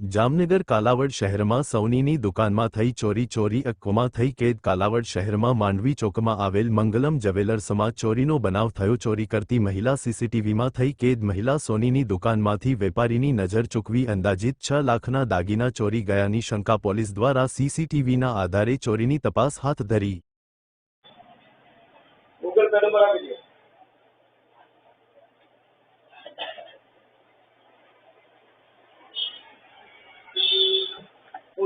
જામનગર કાલાવડ શહેરમાં સૌનીની દુકાનમાં થઈ ચોરી ચોરી અક્કોમાં થઈ કેદ કાલાવડ શહેરમાં માંડવી ચોકમાં આવેલ મંગલમ જવેલર્સમાં ચોરીનો બનાવ થયો. ચોરી કરતી મહિલા સીસીટીવીમાં થઈ કેદ. મહિલા સોનીની દુકાનમાંથી વેપારીની નજર ચૂકવી અંદાજિત છ લાખના દાગીના ચોરી ગયાની શંકા પોલીસ દ્વારા સીસીટીવીના આધારે ચોરીની તપાસ હાથ ધરી.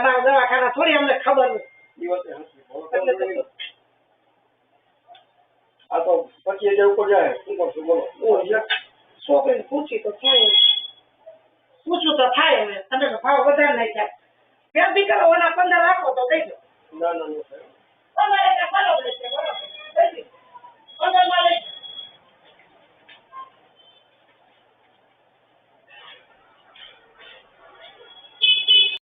તમારા દવાખાના થોડી અમને ખબર દિવસે હસી ભણતર નહીં. આ તો પચીસ હજાર ઉપર જાય. શું કરશું? બોલો. હું છોકરીને પૂછી તો થાય. પૂછું તો થાય હવે તમે ભાવ વધારે નહીં થાય વ્યાજબી કરો ઓના પંદર રાખો તો દઈ દો. ના ના ના તમારે બરોબર? છે